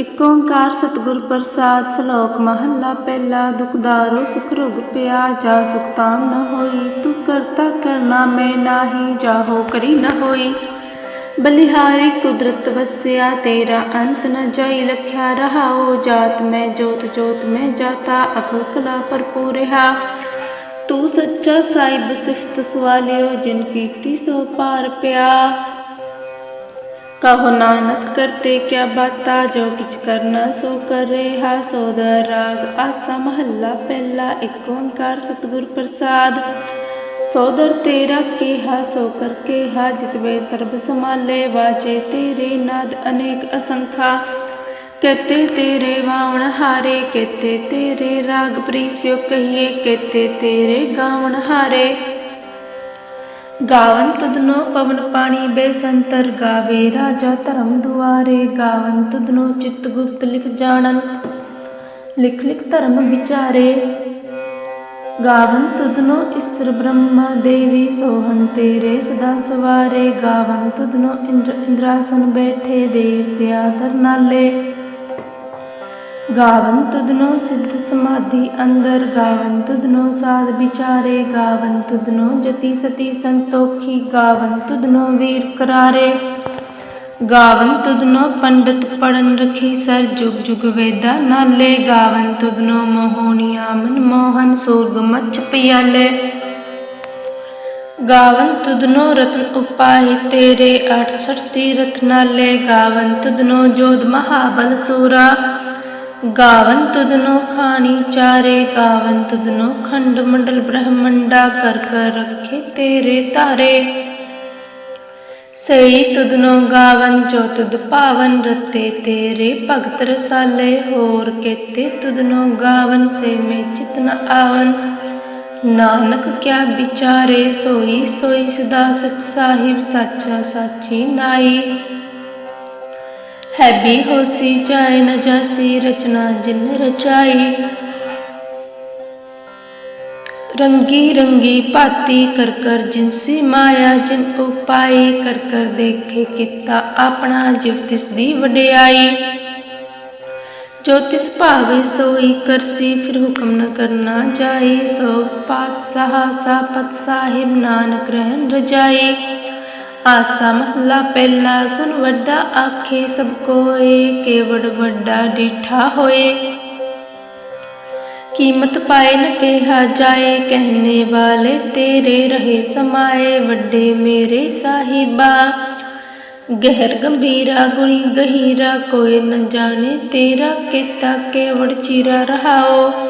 ਇਕ ਓੰਕਾਰ ਸਤਿਗੁਰ ਪ੍ਰਸਾਦ ਸ਼ਲੋਕ ਮਹੱਲਾ ਪਹਿਲਾ ਦੁਖਦਾਰੋ ਸੁਖ ਰੋਗ ਪਿਆ, ਜਾ ਸੁਖ ਤਾਮ ਨ ਹੋਈ, ਤੂੰ ਕਰਤਾ ਕਰਨਾ ਮੈਂ ਨਾਹੀ ਜਾਹੋ ਕਰੀ ਨ ਹੋਈ। ਬਲਿਹਾਰੀ ਕੁਦਰਤ ਵਸਿਆ, ਤੇਰਾ ਅੰਤ ਨ ਜਾਈ ਲਖਿਆ ਰਹਾਓ ਜਾਤ ਮੈਂ ਜੋਤ ਜੋਤ ਮੈਂ ਜਾਤਾ, ਅਕਲ ਕਲਾ ਭਰਪੂਰ ਰਹਾ। ਤੂੰ ਸੱਚਾ ਸਾਹਿਬ ਸਿਫਤ ਸਵਾਲਿਓ, ਜਿਨ ਕੀਤੀ ਸੋ ਪਾਰ ਪਿਆ। ਕਹੋ ਨਾਨਕ ਕਰਤੇ ਕਿਆ ਬਾਤਾ, ਜੋ ਕਿਛ ਕਰਨਾ ਸੋ ਕਰ ਰਿਹਾ ਸੋ ਦਾ ਰਾਗ। ਆਸਾ ਮਹੱਲਾ ਪਹਿਲਾ ਏਕ ਓੰਕਾਰ ਸਤਿਗੁਰ ਪ੍ਰਸਾਦ। ਸੋਦਰ ਤੇਰਾ ਕੀਹਾ, ਸੋ ਕਰ ਕੀਹਾ, ਜਿਤ ਸਰਬ ਸਮਾਲੇ ਵਾਜੇ ਤੇਰੇ ਨਾਦ ਅਨੇਕ ਅਸੰਖਾ। ਕਹਤੇ ਤੇਰੇ ਵਾਵਣ ਹਾਰੇ, ਕਹਤੇ ਤੇਰੇ ਰਾਗ ਪ੍ਰੀਸਿਓ ਕਹੀਏ, ਕਹਤੇ ਤੇਰੇ ਗਾਵਣ ਹਾਰੇ। ਗਾਵਨ ਤੁਧਨੋ ਪਵਨ ਪਾਣੀ, ਬੇਸੰਤਰ ਗਾਵੇ ਰਾਜਾ ਧਰਮ ਦੁਆਰੇ। ਗਾਵਨ ਤੁਧਨੋ ਚਿਤ ਗੁਪਤ ਲਿਖ ਜਾਣਨ, ਲਿਖ ਲਿਖ ਧਰਮ ਵਿਚਾਰੇ। ਗਾਵਨ ਤੁਧਨੋ ਇਸਰ ਬ੍ਰਹਮਾ ਦੇਵੀ ਸੋਹਨ ਤੇਰੇ ਸਦਾ ਸਵਾਰੇ। ਗਾਵਨ ਤੁਧਨੋ ਇੰਦਰ ਇੰਦਰਾਸਨ ਬੈਠੇ, ਦੇਵਤਿਆ ਨਾਲੇ ਗਾਵਨ ਤੁਧਨੋ ਸਿੱਧ ਸਮਾਧੀ, ਅੰਦਰ ਗਾਵਨ ਤੁਧਨੋ ਸਾਧ ਵਿਚਾਰੇ, ਗਾਵਨ ਤੁਧਨੋ ਜਤੀ ਸਤੀ ਸੰਤੋਖੀ, ਗਾਵਨ ਤੁਧਨੋ ਵੀਰ ਕਰਾਰੇ। ਗਾਵਨ ਤੁਧਨੋ ਪੰਡਤ ਪੜਨ ਰਖੀ ਸਰ ਜੁਗ ਜੁਗ ਵੇਦਾ ਨਾਲੇ, ਗਾਵਨ ਤੁਧਨੋ ਮੋਹਣੀਆ ਮਨ ਮੋਹਨ ਸੂਰਗ ਮੱਛ ਪਿਆਲੇ। ਗਾਵਨ ਤੁਧਨੋ ਰਤਨ ਉਪਾਹੀ ਤੇਰੇ 68 ਤੀਰਥ ਨਾਲੇ, ਗਾਵਨ ਤੁਧਨੋ ਜੋਧ ਮਹਾਬਲ ਸੂਰਾ। ਗਾਵਨ ਤੁਦਨੋ ਖਾਣੀ ਚਾਰੇ, ਗਾਵਨ ਤੁਧਨੋ ਖੰਡ ਮੰਡਲ ਬ੍ਰਹਮੰਡਾ ਕਰ ਕਰ ਰੱਖੇ ਤੇਰੇ ਤਾਰੇ ਸਈ ਤੁਧਨੋ ਗਾਵਨ ਜੋ ਤੁਧ ਪਾਵਨ ਰਤੇ ਤੇਰੇ ਭਗਤ ਰਸਾਲੇ, ਹੋਰ ਕੇਤੇ ਤੁਧਨੋ ਗਾਵਨ ਸੇ ਮੇ ਚਿਤ ਆਵਨ। ਨਾਨਕ ਕਿਆ ਵਿਚਾਰੇ ਸੋਈ ਸੋਈ ਸਦਾ ਸਚ ਸਾਹਿਬ ਸਾਚਾ ਸਾਚੀ ਨਾਈ। ਹੈ ਵੀ ਹੋਸੀ ਜਾਏ ਨਾ ਜਾਸੀ ਰਚਨਾ ਜਿਨ ਰਚਾਈ। ਰੰਗੀ ਰੰਗੀ ਭਾਤੀ ਕਰ ਕਰ ਜਿਨਸੀ ਮਾਇਆ ਜਿਨ ਉਪਾਈ ਕਰ ਕਰ ਦੇਖੇ ਕੀਤਾ ਆਪਣਾ ਜਿਵ ਤਿਸ ਦੀ ਵਡਿਆਈ। ਜੋ ਤਿਸ ਭਾਵੇ ਸੋਈ ਕਰਸੀ ਫਿਰ ਹੁਕਮ ਨ ਕਰਨਾ ਜਾਈ ਸੋ ਪਾਤਸ਼ਾਹ ਸਾਪਤ ਸਾਹਿਬ ਨਾਨਕ ਰਹਿਣ ਰਜਾਈ। ਆਸਾ ਮਹਲਾ ਪਹਿਲਾ ਸੁਨ ਵੱਡਾ ਆਖੇ, ਸਭ ਕੋਏ ਕੇਵੜ ਵੱਡਾ ਡੀਠਾ ਹੋਏ। ਕੀਮਤ ਪਾਏ ਨ ਕਿਹਾ ਜਾਏ, ਕਹਿਨੇ ਵਾਲੇ ਤੇਰੇ ਰਹੇ ਸਮਾਏ, ਵੱਡੇ ਮੇਰੇ ਸਾਹਿਬਾ। ਗਹਿਰ ਗੰਭੀਰਾ ਗੁਣੀ ਗਹੀਰਾ, ਕੋਈ ਨ ਜਾਣੇ ਤੇਰਾ ਕੀਤਾ, ਕੇਵੜ ਚੀਰਾ ਰਹਾਓ।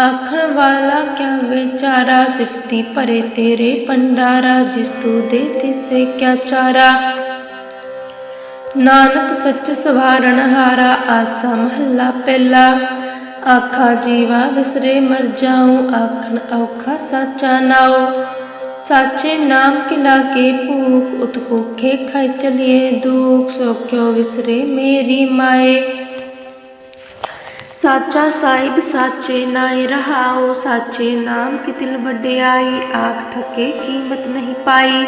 ਆਖਣ ਵਾਲਾ ਕਿਆ ਵਿਚਾਰਾ ਸਿਫਤੀ ਭਰੇ ਤੇਰੇ ਪੰਡਾਰਾ ਜਿਸ ਤੂ ਦੇ ਤਿਸੇ ਕਿਆ ਚਾਰਾ ਨਾਨਕ ਸੱਚ ਸਵਾਰਨ ਹਾਰਾ ਆਸਾ ਮਹੱਲਾ ਪਹਿਲਾ ਆਖਾ ਜੀਵਾ ਵਿਸਰੇ ਮਰ ਜਾਉ ਆਖਣ ਔਖਾ ਸਾਚਾ ਨਾਉ ਸਾਚੇ ਨਾਮ ਕਿਲਾ ਕੇ ਭੂਖ ਉਤ ਭੁਖੇ ਖਾਇ ਚਲੀਏ ਦੁਖ ਸੋ ਕਿਉ ਵਿਸਰੇ ਮੇਰੀ ਮਾਏ ਸਾਚਾ ਸਾਹਿਬ ਸਾਚੇ ਨਾਏ ਰਹਾਓ, ਸਾਚੇ ਨਾਮ ਕੀ ਤਿਲ ਵਡਿਆਈ, ਆਖ ਥਕੇ ਕੀਮਤ ਨਹੀਂ ਪਾਈ।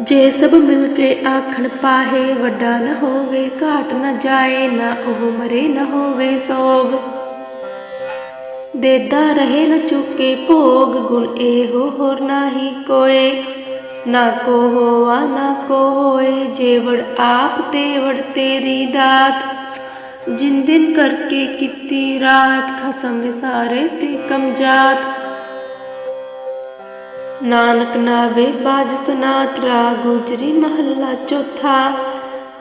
ਜੇ ਸਭ ਮਿਲ ਕੇ ਆਖਣ ਪਾਹੇ, ਵੱਡਾ ਨਾ ਹੋਵੇ, ਘਾਟ ਨਾ ਜਾਏ, ਨਾ ਉਹ ਮਰੇ, ਨਾ ਹੋਵੇ ਸੋਗ। ਦੇਦਾ ਰਹੇ ਨਾ ਚੁੱਕੇ ਭੋਗ, ਗੁਣ ਇਹੋ ਹੋਰ ਨਾਹੀ ਕੋਏ। ਨਾ ਕੋ ਹੋਆ ਨਾ ਕੋ ਹੋਏ ਜੇਵੜ ਆਪ ਤੇਵੜ ਤੇਰੀ ਦਾਤ ਜਿਨ ਦਿਨ ਕਰਕੇ ਕੀਤੀ ਰਾਤ ਖਸਮ ਵਿਸਾਰੇ ਤੇ ਕਮ ਜਾਤ ਨਾਨਕ ਨਾਵੇ ਬਾਜ ਸੁਨਾਤ ਰਾਗ ਗੁਜਰੀ ਮਹੱਲਾ ਚੌਥਾ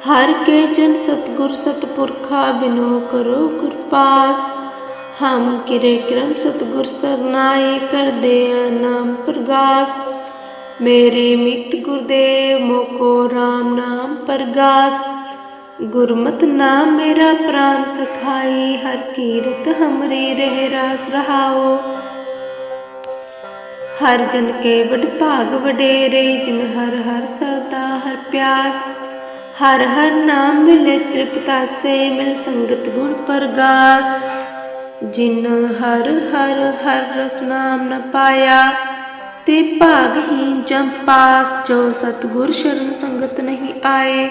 ਹਰ ਕੇ ਜਨ ਸਤਗੁਰ ਸਤਪੁਰਖਾ ਬਿਨੋ ਕਰੋ ਕਿਰਪਾਸ ਹਮ ਕਿਰੇ ਕਰਮ ਸਤਗੁਰ ਸਰਨਾਏ ਕਰਦੇ ਆ ਨਾਮ ਪ੍ਰਗਾਸ ਮੇਰੇ ਮਿਤ ਗੁਰਦੇਵ ਮੋਕੋ RAM ਨਾਮ ਪ੍ਰਗਾਸ। ਗੁਰਮਤ ਨਾਮ ਮੇਰਾ ਪ੍ਰਾਨ ਸਖਾਈ, ਹਰ ਕੀਰਤ ਹਮਰੀ ਰਹਿ ਰਾਸ ਰਹਾਓ। ਹਰ ਜਨ ਕੇ ਵਡ ਭਾਗ ਵਡੇਰੇ, ਜਿਨ ਹਰ ਹਰ ਸਰਦਾ ਹਰ ਪਿਆਸ। ਹਰ ਹਰ ਨਾਮ ਮਿਲੇ ਤ੍ਰਿਪਤਾਸੇ, ਮਿਲ ਸੰਗਤ ਗੁਣ ਪਰਗਾਸ। ਜਿਨ ਹਰ ਹਰ ਹਰ ਰਸ ਨਾਮ ਨ ਪਾਇਆ ਤੇ ਭਾਗਹੀਨ ਜਮ ਪਾਸ, ਜੋ ਸਤਗੁਰ ਸ਼ਰਨ ਸੰਗਤ ਨਹੀਂ ਆਏ।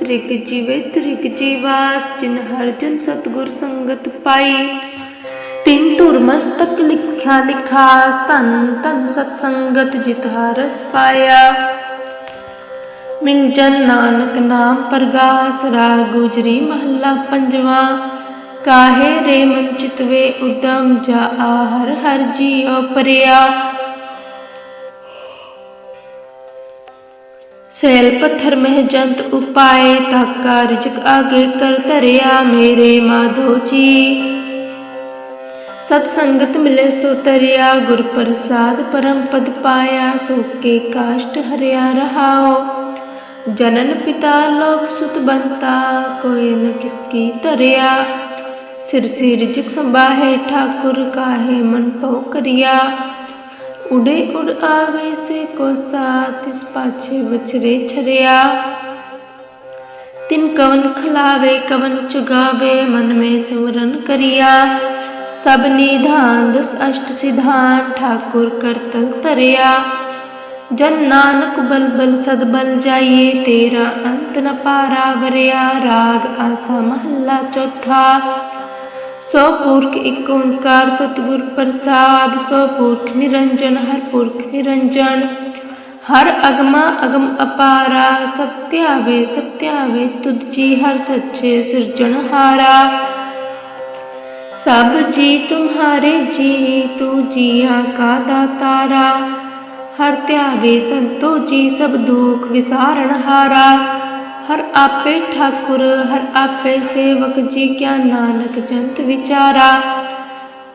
ਤ੍ਰਿਗ ਜੀਵੇ ਤ੍ਰਿਗ ਜੀਵਾਸ, ਜਿਨ ਹਰ ਜਨ ਸਤਗੁਰ ਸੰਗਤ ਪਾਈ। ਤਿਨ ਧੁਰ ਮਸਤਕ ਲਿਖਿਆ ਲਿਖਾਸ, ਧਨ ਧਨ ਸਤ ਸੰਗਤ ਜਿਤ ਹਰਸ ਪਾਇਆ। ਮਿਲ ਜਨ ਨਾਨਕ ਨਾਮ ਪ੍ਰਗਾਸ, ਰਾਗ ਗੁਜਰੀ ਮਹੱਲਾ ਪੰਜਵਾ। ਕਾਹੇ ਰੇ ਮਨ ਚਿਤਵੇ ਉਦਮ, ਜਾ ਹਰ ਹਰ ਜੀਉ ਪਰਿਆ। ਸੈਲ ਪੱਥਰ ਮਹਿ ਜੰਤ ਉਪਾਏ ਤਾਕਾ ਰਿਜਕ ਆਗੇ ਕਰ ਧਰਿਆ ਮੇਰੇ ਮਾਧੋ ਜੀ ਸਤ ਸੰਗਤ ਮਿਲੇ ਸੋ ਤਰਿਆ ਗੁਰ ਪ੍ਰਸਾਦ ਪਰਮ ਪਦ ਪਾਇਆ ਸੋ ਕੇ ਕਾਸ਼ਟ ਹਰਿਆ ਰਹਾਓ ਜਨਨ ਪਿਤਾ ਲੋਕ ਸੁਤ ਬੰਤਾ ਕੋਈ ਨ ਕਿਸ ਕੀ ਧਰਿਆ ਸਿਰ ਸਿਰ ਜਿਕ ਸੰਭਾਹੇ ਠਾਕੁਰ ਕਾਹੇ ਮਨ ਪਉ ਕਰਿਆ ਉਡੇ ਉਡ ਆਵੇ ਸੇ ਕੋ ਸਾਤਿਸ ਪਾਛੇ ਵਿਚਰੇ ਛਰਿਆ। ਤਿਨ ਕਵਨ ਖਲਾਵੇ, ਕਵਨ ਚੁਗਾਵੇ, ਮਨ ਮੇ ਸਿਮਰਨ ਕਰਿਆ। ਸਭ ਨਿਧਾਨ ਦਸ ਅਸ਼ਟ ਸਿਧਾਨ ਠਾਕੁਰ ਕਰਤਲ ਧਰਿਆ। ਜਨ ਨਾਨਕ ਬਲ ਬਲ ਸਦ ਬਲ ਜਾਈਏ, ਤੇਰਾ ਅੰਤ ਨ ਪਾਰਾ ਵਰਿਆ। ਰਾਗ ਆਸਾ ਮਹੱਲਾ ਚੌਥਾ। ਸੋ ਪੁਰਖ ਇੱਕ ਓੰਕਾਰ ਸਤਿਗੁਰ ਪ੍ਰਸਾਦ, ਸੋ ਪੁਰਖ ਨਿਰੰਜਨ, ਹਰ ਪੁਰਖ ਨਿਰੰਜਨ। ਹਰ ਅਗਮਾ ਅਗਮ ਅਪਾਰਾ ਸਭ ਧਿਆਵੇ ਸਭ ਧਿਆਵੇ ਤੁਧ ਜੀ ਹਰ ਸੱਚੇ ਸਿਰਜਣਹਾਰਾ ਸਭ ਜੀ ਤੁਮਹਾਰੇ ਜੀ, ਤੂ ਜੀਆ ਕਾ ਦਾਤਾਰਾ। ਹਰ ਧਿਆਵੇ ਸੰਤੋ ਜੀ, ਸਭ ਦੁਖ ਵਿਸਾਰਣ ਹਾਰਾ। ਹਰ ਆਪੇ ਠਾਕੁਰ, ਹਰ ਆਪੇ ਸੇਵਕ ਜੀ, ਕਿਆ ਨਾਨਕ ਜੰਤ ਵਿਚਾਰਾ।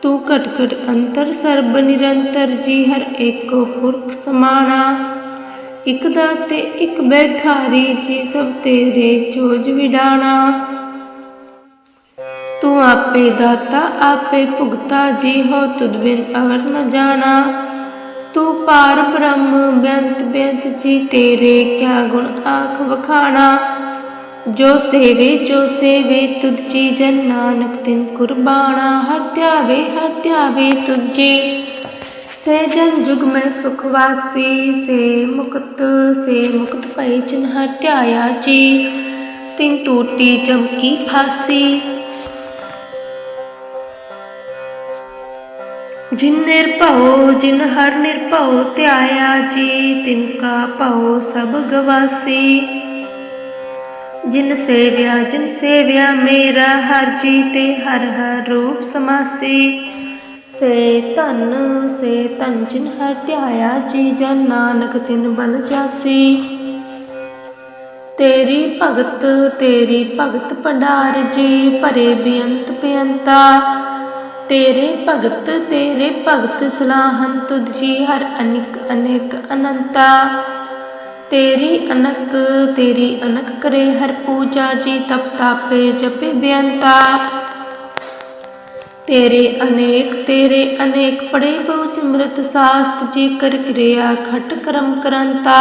ਤੂੰ ਘਟ ਘਟ ਅੰਤਰ, ਸਰਬ ਨਿਰੰਤਰ ਜੀ, ਹਰ ਏਕੋ ਪੁਰਖ ਸਮਾਣਾ। ਇਕ ਦਾਤੇ ਇਕ ਬੈਖਾਰੀ ਜੀ ਸਭ ਤੇਰੇ ਜੋਜ ਵਿਡਾਣਾ। ਤੂੰ ਆਪੇ ਦਾਤਾ, ਆਪੇ ਭੁਗਤਾ ਜੀ ਹੋ ਤੁਧ ਬਿਨ ਅਵਰ ਨ ਜਾਣਾ। ਤੂੰ ਪਾਰ ਬ੍ਰਹਮ, ਬੇਅੰਤ ਬੇਅੰਤ, ਜੀ ਤੇਰੇ ਕਿਆ ਗੁਣ ਆਖ ਵਖਾਣਾ। ਜੋ ਸੇਵੇ ਜੋ ਸੇਵੇ, ਤੁਧ ਜੀ ਜਨ ਨਾਨਕ ਤਿਨ ਕੁਰਬਾਨਾ ਹਰ ਧਿਆਵੇ ਹਰ ਧਿਆਵੇ ਤੁਧ ਜੀ। ਸੇ ਜਨ ਜੁਗ ਮੈਂ ਸੁਖਵਾਸੀ ਸੇ ਮੁਕਤ ਸੇ ਮੁਕਤ ਭਈ ਜਿਨ ਹਰ ਧਿਆਇਆ ਜੀ। ਤਿਨ ਟੂਟੀ ਚਮਕੀ ਫਾਸੀ। ਜਿਨ ਨਿਰਭਉ, ਜਿਨ ਹਰ ਨਿਰਭਉ ਧਿਆਇਆ ਜੀ, ਤਿਨ ਕਾ ਭਉ ਸਭ ਗਵਾਸੀ। ਜਿਨ ਸੇਵਿਆ ਜਿਨ ਸੇਵਿਆ ਮੇਰਾ, ਹਰ ਜੀ ਤੇ ਹਰ ਹਰ ਰੂਪ ਸਮਾਸੀ। ਸੇ ਧਨ ਸੇ ਧਨ ਜਿਨ ਹਰ ਧਿਆਇਆ ਜੀ ਜਨ ਨਾਨਕ ਤਿਨ ਬਲ ਜਾਸੀ। ਤੇਰੀ ਭਗਤ ਤੇਰੀ ਭਗਤ ਭੰਡਾਰ ਜੀ, ਭਰੇ ਬੇਅੰਤ ਬੇਅੰਤਾ। ਤੇਰੇ ਭਗਤ ਤੇਰੇ ਭਗਤ ਸਲਾਹਨ ਤੁਧ ਜੀ, ਹਰ ਅਨਿਕ ਅਨੇਕ ਅਨੰਤਾ। ਤੇਰੀ ਅਨਕ ਤੇਰੀ ਅਨਕ ਕਰੇ ਹਰ ਪੂਜਾ ਜੀ, ਤਪ ਤਾਪੇ ਜਪੇ ਬੇਅੰਤਾ। तेरे अनेक तेरे अनेक पड़े बहु सिमृत शास्त्र जी कर क्रिया खट करम करंता।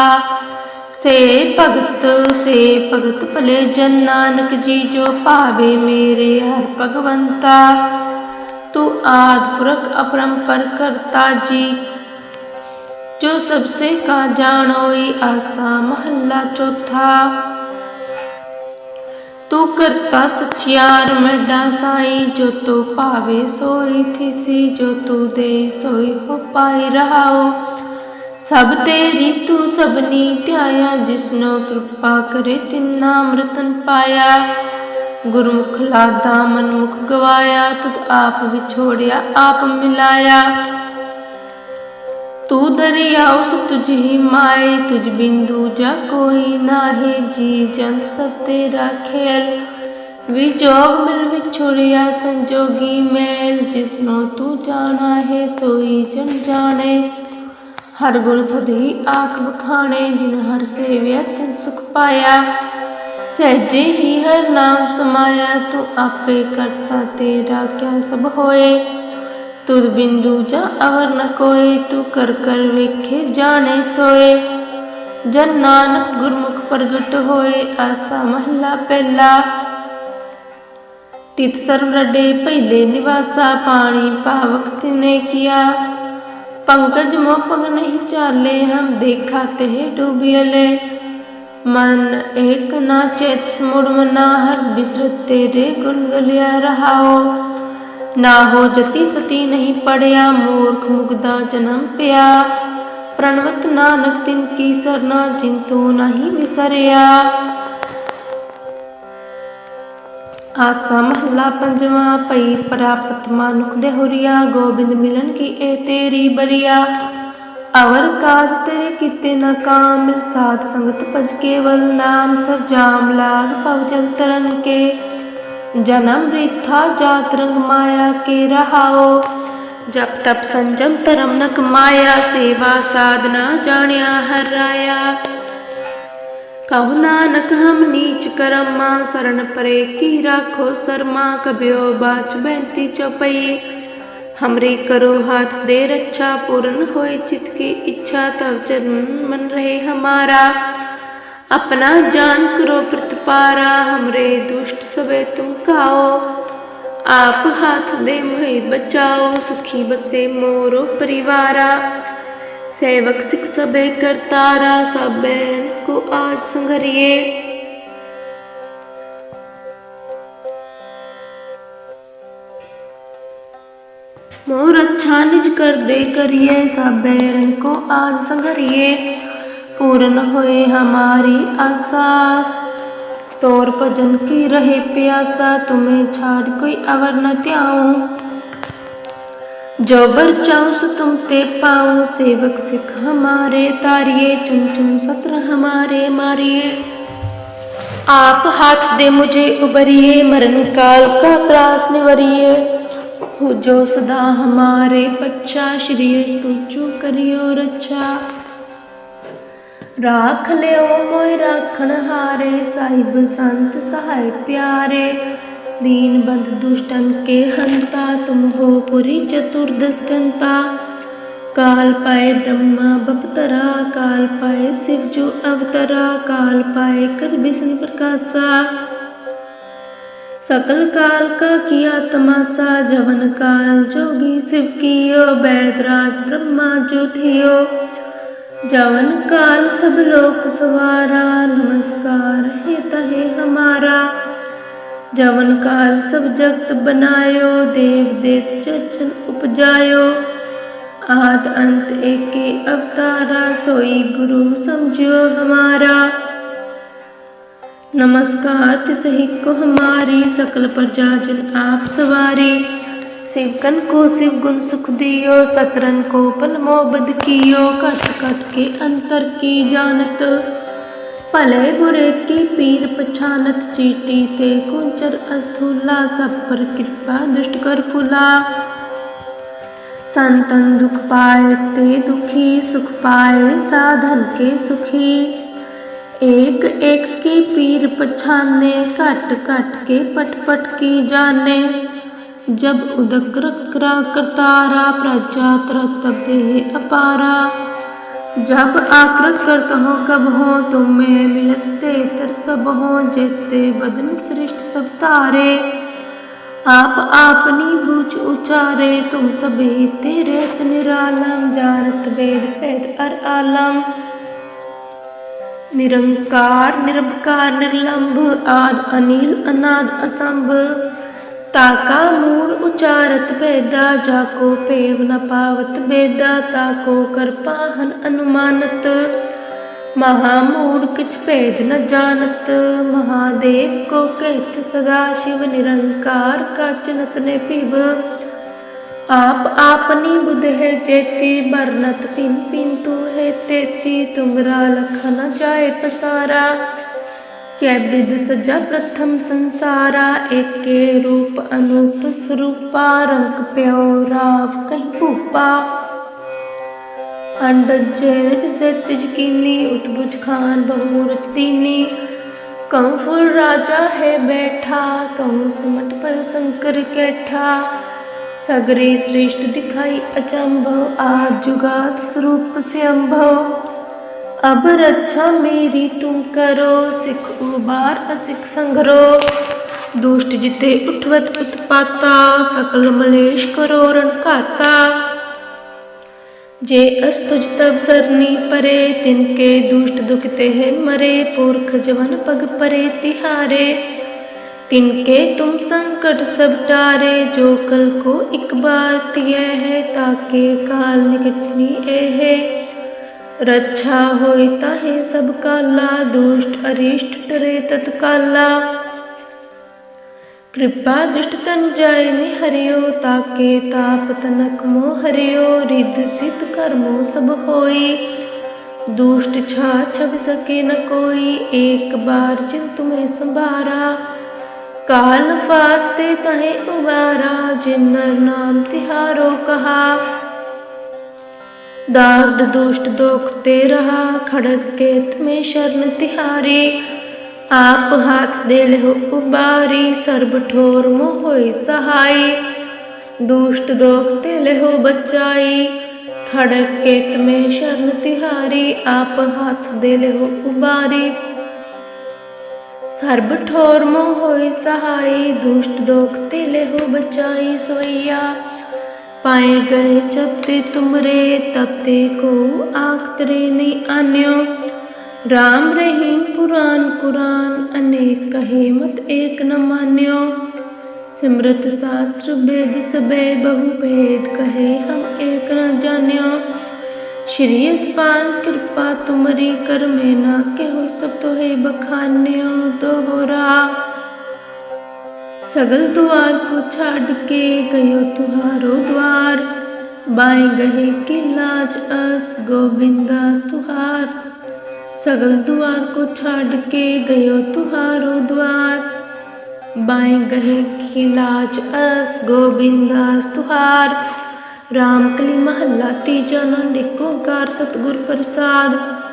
से भगत से भगत भले जन नानक जी जो पावे मेरे हर भगवंता। तू आद पुरख अपरंपर करता जी। जो सबसे का जानोई आसा महल्ला चौथा। ਤੂੰ ਕਰਤਾ ਸਚਿਆਰ ਮਰਦਾ ਸਾਈ, ਜੋ ਤੂੰ ਭਾਵੇ ਸੋਈ ਥਿਸੀ, ਜੋ ਤੂੰ ਦੇ ਸੋਈ ਹੋ ਪਾਈ ਰਹਾਓ। ਸਭ ਤੇਰੀ ਤੂੰ ਸਭਨੀ ਧਿਆਇਆ, ਜਿਸਨੋ ਕਿਰਪਾ ਕਰੇ ਤਿੰਨਾ ਅੰਮ੍ਰਿਤਨ ਪਾਇਆ। ਗੁਰਮੁਖ ਲਾਦਾ ਮਨਮੁਖ ਗਵਾਇਆ ਤੁਧ ਆਪ ਵਿਛੋੜਿਆ, ਆਪ ਮਿਲਾਇਆ। तू दरियाओ सुख तुझी माए तुझ बिंदु जा कोई नाहे जी जन सब तेरा खेल विजोग मिल विछोड़िया संजोगी मेल जिसनो तू जाना है सोई जन जाने ਹਰ ਗੁਰ ਸਦੀ ਆਖ ਬਖਾਣੇ ਜਿਨ ਹਰ ਸੇਵਿਆ ਤਿਨ ਸੁਖ ਪਾਇਆ ਸਹਿਜੇ ਹੀ ਹਰ ਨਾਮ ਸਮਾਇਆ ਤੂੰ ਆਪੇ ਕਰਤਾ ਤੇਰਾ ਕਿਆ ਸਭ ਹੋਏ तुद बिंदु जा अवर न कोय तू कर कर वेखे, जाने सोए। जन नानक गुरमुख प्रगट होए, आसा महला पहला तित सर्व रडे, पहले निवासा पानी पावक तिने किया। पंकज मोपग नहीं चाले, हम देखा ते डूबियले मन एक ना चेत मुड़ मना हर बिसरत तेरे गुनगलिया रहाओ। ਨਾ ਹੋ ਜਤੀ ਸਤੀ ਨਹੀਂ ਪੜਿਆ, ਮੂਰਖ ਮੁਗਦਾ ਜਨਮ ਪਿਆ। ਪ੍ਰਣਵਤ ਨਾਨਕ ਤਿਨ ਕੀ ਸਰਨਾ ਜਿੰਤੂ ਨਹੀਂ ਵਿਸਰਿਆ। ਆਸਾ ਮਹਲਾ ਪੰਜਵਾਂ ਪਈ ਪ੍ਰਾਪਤ ਮਨੁਖ ਦੇ ਹੁਰੀਆ, ਗੋਬਿੰਦ ਮਿਲਨ ਕੀ ਏ ਤੇਰੀ ਬਰੀਆ। ਅਵਰ ਕਾਜ ਤੇਰੇ ਕੀਤੇ ਨਾ ਕਾਮ ਸਾਧ ਸੰਗਤ ਭਜ ਕੇਵਲ ਨਾਮ ਸਰਜਾਮ ਲਾਗ ਭਵ ਜਲ ਤਰਨ ਕੇ। जन्म वृथा जात रंग माया के रहाओ। जब तप संजम तरम नक माया, सेवा साधना जानिया हर राया। कहु नानक, हम नीच करम माँ शरण परे की राखो शर्मा कभ्यो बाच बैंती चौपई। हमरे करो हाथ दे रक्षा पूर्ण होए चित की इच्छा तब चरण मन रहे हमारा। अपना जान करो प्रतपारा, हमरे दुष्ट सबे तुम खाओ। आप हाथ दे मोहे बचाओ, सुखी बसे मोरो परिवारा। सेवक सिख सबे करतारा सबको आज संघरिए। मोर अच्छा निज कर दे करिए, सबको आज संघरिए। पूर्ण होए हमारी आशा तोर भजन की रहे प्यासा तुम्हें छाड़ कोई अवर न त्याऊं जो बर चाऊं सो तुम ते पाऊं सेवक सिख हमारे तारिये चुन चुन सत्र हमारे मारिए आप हाथ दे मुझे उबरिए मरण काल का त्रास निवरिए हो जो सदा हमारे बच्चा श्री स्तुचु करियो रक्षा राख लियो मोय राखण हारे साहिब संत सहाय प्यारे दीन बंध दुष्टन के हंता तुम हो पुरी चतुर्दश कंता काल पाए ब्रह्मा बपतरा काल पाए शिव जो अवतरा काल पाए कर विष्णु प्रकाशा सकल काल का किया तमाशा जवन काल जोगी शिव कियो बैदराज ब्रह्मा जो थियो जवन काल सब लोक सवारा, नमस्कार है तहे हमारा। जवन काल सब जगत बनायो, देव देत जचन उपजायो। आद अंत एके अवतारा, सोई गुरु समझो हमारा। नमस्कार तिसही को हमारी, सकल प्रजा जन आप सवारी। शिवकन को शिव गुण सुख दियो, सतरन को पल मोबद कियो। कट कट के अंतर की जानत, भले बुरे की पीर पछानत, चीटी ते कुंचर अस्थूला, सब पर कृपा दुष्ट कर फुला। संतन दुख पाए ते दुखी, सुख पाए साधन के सुखी। एक एक की पीर पछाने, कट कट के पट पट की जाने। जब उदक रकरा करतारा प्रजा तरतब देह अपारा। जब आकृत करत हो, कब हो, तुम्हें मिलते तर सब हो जेते बदन सृष्ट सब तारे। आप आपनी बूझ उचारे, तुम सभी तेरे निरालम जानत वेद वेद अर आलम। निरंकार निरंकार निर्लंब, आद, अनिल, अनाद, असंभ। ताका मूल उचारत वेदा जाको पेव न पावत वेदा ताको कर पाहन अनुमानत महामूढ़ किछ भेद न जानत महादेव को कहत सदा शिव निरंकार का चिनत ने पिब आप आपनी बुध है जेती बरनत पिन पिन तू है तेती तुमरा लख न जाए पसारा कै विद सजा प्रथम संसारा, एके रूप अनूप स्वरूपा रंग प्यो राव कहीं भूपा। अंडज जैरज से तिजकीनी उतबुज खान बहु रच दीनी कंफुल राजा है बैठा कहूँ सिमट पर शंकर कैठा। सगरे श्रेष्ठ दिखाई अचंभव, आज जुगात स्वरूप से अम्भव अब रक्षा मेरी तुम करो सिख उबार असिख संघरो दुष्ट जिते उठवत उत्पाता सकल मलेश करो रण खाता जे अस्तुज तब सरनी परे तिनके दुष्ट दुखते हैं मरे पुरख जवन पग परे तिहारे तिनके तुम संकट सब टारे जो कल को एक बात यह है ताके काल निकटनी ए है ਰੱਛਾ ਹੋਈ ਤਾਹੇ ਸਭ ਕਾਲਾ, ਦੁਸ਼ਟ, ਅਰਿਸ਼ਟ ਟਰੇ ਤਤਕਾਲਾ ਕਿਰਪਾ ਦਿਸ਼ਟ ਤਨ ਜਾਏ ਨਿ ਹਰਿਓ ਤਾਕੇ ਤਾਪ ਤਨਕ ਮੋ ਹਰਿਓ ਰਿਦ ਸਿਤ ਕਰਮੋ ਸਭ ਹੋਈ। ਦੁਸ਼ਟ ਛਾ ਛਬ ਸਕੇ ਨ ਕੋਈ, ਏਕ ਬਾਰ ਜਿਨ ਤੁਮੇ ਸੰਭਾਰਾ। ਕਾਲ ਫਾਸਤੇ ਤਹੇ ਉਬਾਰਾ ਜਿਨ ਨਾਮ ਤਿਹਾਰੋ ਕਹਾ। दार्द दुष्ट दोखते रहा खड़क के तुम्हें शरण तिहारी आप हाथ दे हो उबारी सर्ब ठोर मोह होई सहाई दुष्ट दोखते लेहो बचाई खड़क केत में शरण तिहारी आप हाथ दे लेहो उबारी सर्ब ठोर मोह होई सहाई दुष्ट दोखते लेहो बचाई सोइया पाए गए जबते तुमरे तबते को आख तरे नहीं आन्यो। राम रहीम पुराण, कुरान अनेक कहे मत एक न मान्यो। सिमरत शास्त्र वेद सबे बहु भेद कहे हम एक न जान्यो। श्री अस्पान कृपा तुमरी कर में ना कहो सब तो है बखान्यो दोहरा। सगल द्वार को छाड़ के गयो तुहारो द्वार। बाएँ गहे की लाज अस गोविंदास तुहार। सगल द्वार को छाड़ के गयो तुहारो द्वार। बाएँ गहे की लाज अस गोविंदास तुहार। राम कली महला तीजा नंद एक ओंकार सतगुर प्रसाद।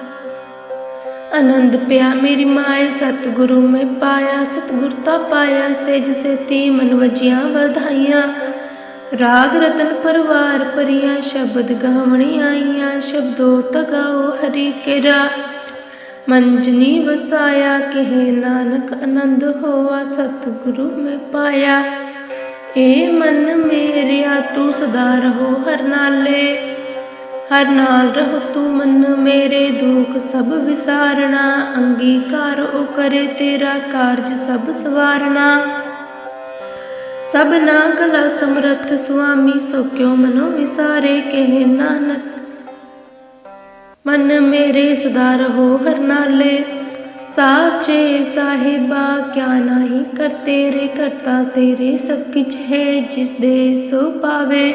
ਆਨੰਦ ਪਿਆ ਮੇਰੀ ਮਾਏ, ਸਤਿਗੁਰੂ ਮੈਂ ਪਾਇਆ, ਸਤਿਗੁਰ ਤਾ ਪਾਇਆ ਸੇਜ ਸੇਤੀ ਮਨ ਵਜੀਆਂ ਵਧਾਈਆਂ। ਰਾਗ ਰਤਨ ਪਰਵਾਰ ਪਰੀਆਂ ਸ਼ਬਦ ਗਾਵਣੀ ਆਈਆਂ, ਸ਼ਬਦੋ ਤਗਾਓ ਹਰੀ ਕੇਰਾ। ਮੰਜਨੀ ਵਸਾਇਆ, ਕਹੇ ਨਾਨਕ ਆਨੰਦ ਹੋਆ, ਸਤਿਗੁਰੂ ਮੈਂ ਪਾਇਆ। ਏ ਮਨ ਮੇਰਿਆ, ਤੂੰ ਸਦਾ ਰਹੋ ਹਰ ਨਾਲੇ। ਹਰ ਨਾਲ ਰਹੁ ਤੂੰ ਮਨ ਮੇਰੇ ਦੁਖ, ਸਭ ਵਿਸਾਰਣਾ। ਅੰਗੀਕਾਰ ਉਹ ਕਰੇ ਤੇਰਾ ਕਾਰਜ, ਸਭ ਸਵਾਰਣਾ। ਸਭ ਨਾ ਕਲਾ ਸਮਰੱਥ ਸੁਆਮੀ, ਸੋ ਕਿਉ ਮਨੋ ਵਿਸਾਰੇ? ਕਹਿ ਨਾਨਕ, ਮਨ ਮੇਰੇ ਸਦਾ ਰਹੋ ਹਰ ਨਾਲੇ। ਸਾਚੇ ਸਾਹਿਬਾ, ਕਿਆ ਨਹੀਂ ਕਰ ਤੇਰੇ, ਕਰਤਾ ਤੇਰੇ ਸਭ ਕਿਛ ਹੈ, ਜਿਸ ਦੇ ਸੋ ਪਾਵੇ।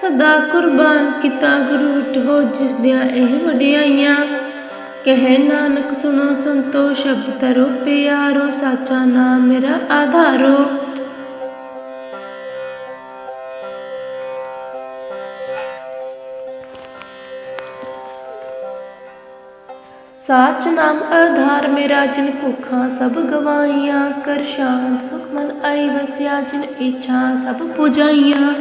ਸਦਾ ਕੁਰਬਾਨ ਕੀਤਾ ਗੁਰੂ ਵਿਟੋ ਜਿਸ ਦਿਆਂ ਇਹ ਵਡਿਆਈਆਂ। ਕਹੇ ਨਾਨਕ ਸੁਣੋ ਸੰਤੋ, ਸ਼ਬਦ ਤਰੋ ਪਿਆਰੋ, ਸਾਚਾ ਨਾਮ ਮੇਰਾ ਆਧਾਰੋ। ਸਾਚ ਨਾਮ ਆਧਾਰ ਮੇਰਾ, ਜਿਨ ਭੁੱਖਾਂ ਸਭ ਗਵਾਈਆਂ ਕਰ ਸ਼ਾਂਤ ਸੁਖ ਮਨ ਆਈ ਵਸਿਆ, ਜਿਨ ਇੱਛਾ ਸਭ ਪੁਜਾਈਆਂ।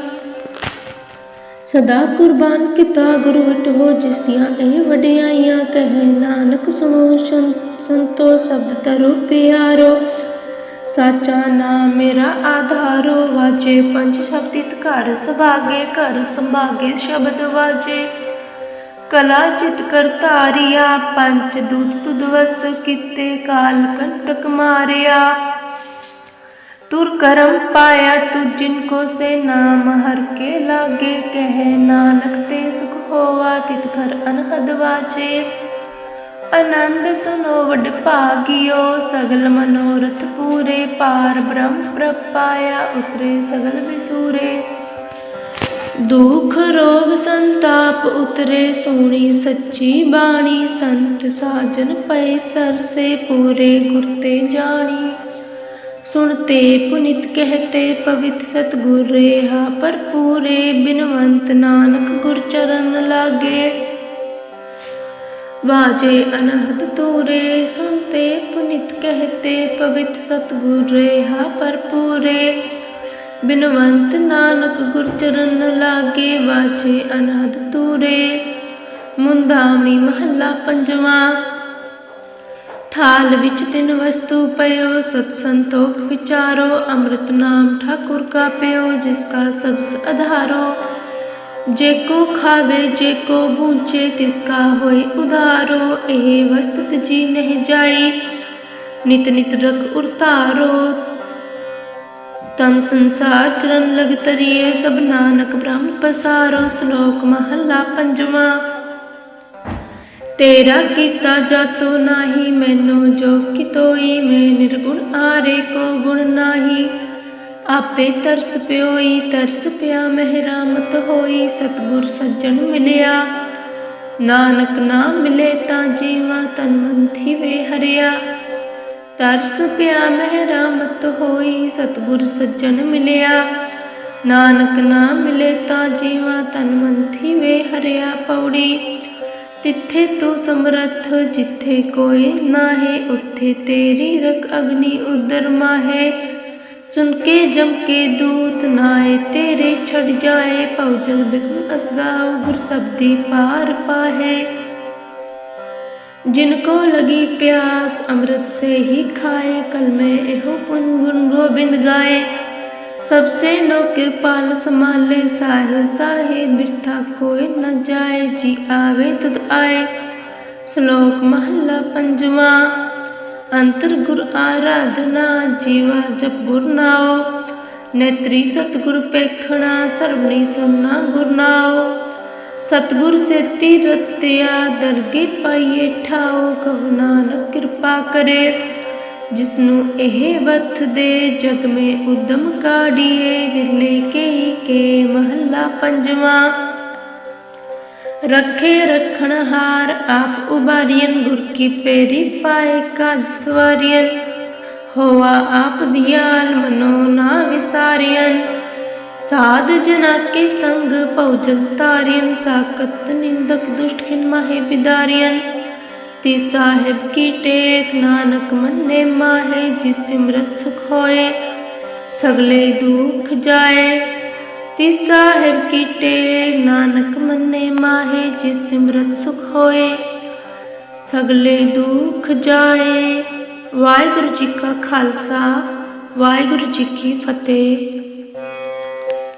ਸਦਾ ਕੁਰਬਾਨ ਕੀਤਾ ਗੁਰੂ ਵਿਟੋ ਜਿਸ ਦੀਆਂ ਇਹ ਵਡਿਆਈਆਂ, ਕਹੇ ਨਾਨਕ ਸੁਣੋ ਸ਼ੰ- ਸੰਤੋ ਸ਼ਬਦ ਤਰੋ ਪਿਆਰੋ। ਸਾਚਾ ਨਾਮ ਮੇਰਾ ਆਧਾਰੋ, ਵਾਜੇ ਪੰਜ ਸ਼ਬਦਿਤ ਘਰ ਸੁਭਾਗੇ, ਘਰ ਸੰਭਾਗੇ ਸ਼ਬਦ ਵਾਜੇ। ਕਲਾ ਚਿਤ ਕਰਤਾਰਿਆ ਪੰਚ ਦੂਤ ਤੁਧ ਕੀਤੇ ਕਾਲ ਕੰਟਕ ਮਾਰਿਆ। ਤੁਰ ਕਰਮ ਪਾਇਆ ਤੂ ਜਿਨ ਕੋ ਸੇ ਨਾਮ, ਹਰ ਕੇ ਲਾਗੇ ਕਹਿ ਨਾਨਕ ਤੇ ਸੁਖ ਹੋਵਾ ਤਿਤ ਘਰ ਅਨਹਦ ਵਾਚੇ। ਆਨੰਦ ਸੁਨੋ ਵਡ ਭਾਗਿਓ, ਸਗਲ ਮਨੋਰਥ ਪੂਰੇ ਪਾਰ ਬ੍ਰਹਮ ਪ੍ਰਪਾਇਆ ਉਤਰੇ ਸਗਲ ਵਿਸੂਰੇ। ਦੁਖ ਰੋਗ ਸੰਤਾਪ ਉਤਰੇ, ਸੋਣੀ ਸੱਚੀ ਬਾਣੀ, ਸੰਤ ਸਾਜਨ ਪਏ ਸਰਸੇ ਪੂਰੇ ਗੁਰ ਤੇ ਜਾਣੀ। ਸੁਣਤੇ ਪੁਨਿਤ ਕਹਤੇ ਪਵਿੱਤ ਸਤਗੁਰ ਰੇਹਾ ਪਰ ਪੂਰੇ ਬਿਨਵੰਤ ਨਾਨਕ ਗੁਰ ਚਰਨ ਲਾਗੇ। ਵਾਜੇ ਅਨਹਦ ਤੂਰੇ ਸੁਣਤੇ ਪੁਨਿਤ ਕਹਤੇ ਪਵਿੱਤ ਸਤਗੁਰ ਰੇਹਾ ਪਰ ਪੂਰੇ ਬਿਨਵੰਤ ਨਾਨਕ ਗੁਰ ਚਰਨ ਲਾਗੇ। ਵਾਜੇ ਅਨਹਦ ਤੂਰੇ ਮੁੰਦਾਵਣੀ ਮਹੱਲਾ ਪੰਜਵਾਂ। ਥਾਲ ਵਿੱਚ ਤਿੰਨ ਵਸਤੂ ਪਇਓ, ਸਤ ਸੰਤੋਖ ਵਿਚਾਰੋ, ਅੰਮ੍ਰਿਤ ਨਾਮ ਠਾਕੁਰ ਕਾ ਪਿਓ, ਜਿਸ ਕਾ ਸਬਸ ਆਧਾਰੋ ਜੇ ਕੋ ਖਾਵੇ, ਜੇ ਕੋ ਬੂਝੇ, ਤਿਸ ਕਾ ਹੋਏ ਉਧਾਰੋ ਇਹ ਵਸਤਤ ਜੀ ਨਹਿ ਜਾਈ, ਨਿਤ ਨਿਤ ਰਖ ਉਰਤਾਰੋ ਤਮ ਸੰਸਾਰ ਚਰਨ ਲਗ ਤਰੀਏ ਸਭ ਨਾਨਕ ਬ੍ਰਹਮ ਪਸਾਰੋ। ਸ਼ਲੋਕ ਮਹੱਲਾ ਪੰਜਵਾਂ। ਤੇਰਾ ਕੀਤਾ ਜਾਤੋ ਨਾਹੀ, ਮੈਨੂੰ ਜੋ ਕਿਤੋਈ ਮੈਂ ਨਿਰਗੁਣ ਆਰੇ ਕੋ ਗੁਣ ਨਾਹੀ। ਆਪੇ ਤਰਸ ਪਿਓਈ, ਤਰਸ ਪਿਆ ਮਹਿਰਾਮਤ ਹੋਈ, ਸਤਗੁਰ ਸੱਜਣ ਮਿਲਿਆ। ਨਾਨਕ ਨਾਮ ਮਿਲੇ ਤਾਂ ਜੀਵਾ ਤਨ ਮਨ ਥੀਵੇ ਹਰਿਆ। ਤਰਸ ਪਿਆ ਮਹਿਰਾਮਤ ਹੋਈ, ਸਤਗੁਰ ਸੱਜਣ ਮਿਲਿਆ। ਨਾਨਕ ਨਾਮ ਮਿਲੇ ਤਾਂ ਜੀਵਾ ਤਨ ਮਨ ਥੀਵੇ ਹਰਿਆ ਪੌੜੀ। तिथे तू समर्थ जिथे कोई ना है उथे तेरी रख अग्नि उदर माँ है सुनके जम के दूत नाए तेरे छड़ जाए। पवजल बिगम असगाओ गुर शब्दी पार पाहे। जिनको लगी प्यास, अमृत से ही खाए। कल में एहो पुन गुन गोविंद गाए। सबसे नो कृपाल संभाले साहे साहे बिरथा कोई न जाए, जी आवे तुद आए। श्लोक महला पंजवा, अंतर गुर आराधना, जीवा जप गुर नाओ। नेत्री सतगुर पेखणा सर्वनी सुनना गुर नाओ। सतगुर से तीरत्या दरगे पाइये ठाओ, कहो नानक कृपा करे। ਕਰੇ ਜਿਸਨੂੰ ਇਹ ਵਥ ਦੇ ਜਗ ਮੇ ਉਦਮ ਕਾੜੀਏ ਵਿਰਲੇ ਕੇ ਕੇ ਮਹੱਲਾ ਪੰਜਵਾਂ। ਰੱਖੇ ਰਖਣ ਹਾਰ ਆਪ ਉਬਾਰੀਨ ਗੁਰ ਕੀ ਪੇਰੀ ਪਾਏ ਕਾਜ ਸਵਾਰੀਨ ਹੋਆ ਆਪ ਦਿਆਲ ਮਨੋ ਨਾ ਵਿਸਾਰੀਨ ਸਾਧ ਜਨਾ ਕੇ ਸੰਗ ਪਉਜਲ ਤਾਰਿਯਨ ਸਾਕਤ ਨਿੰਦਕ ਦੁਸ਼ਟ ਖਿਨ ਮਾਹੇ ਬਿਦਾਰਿਯਨ ਤੀ ਸਾਹਿਬ ਕੀ ਟੇਕ, ਨਾਨਕ ਮੰਨੇ ਮਾਹੇ, ਜਿਸ ਸਿਮਰਤ ਸੁਖ ਹੋਏ, ਸਗਲੇ ਦੁਖ ਜਾਏ। ਤੀ ਸਾਹਿਬ ਕੀ ਟੇਕ, ਨਾਨਕ ਮੰਨੇ ਮਾਹੇ, ਜਿਸ ਸਿਮਰਤ ਸੁਖ ਹੋਏ, ਸਗਲੇ ਦੁਖ ਜਾਏ। ਵਾਹਿਗੁਰੂ ਜੀ ਕਾ ਖਾਲਸਾ, ਵਾਹਿਗੁਰੂ ਜੀ ਕੀ ਫਤਿਹ।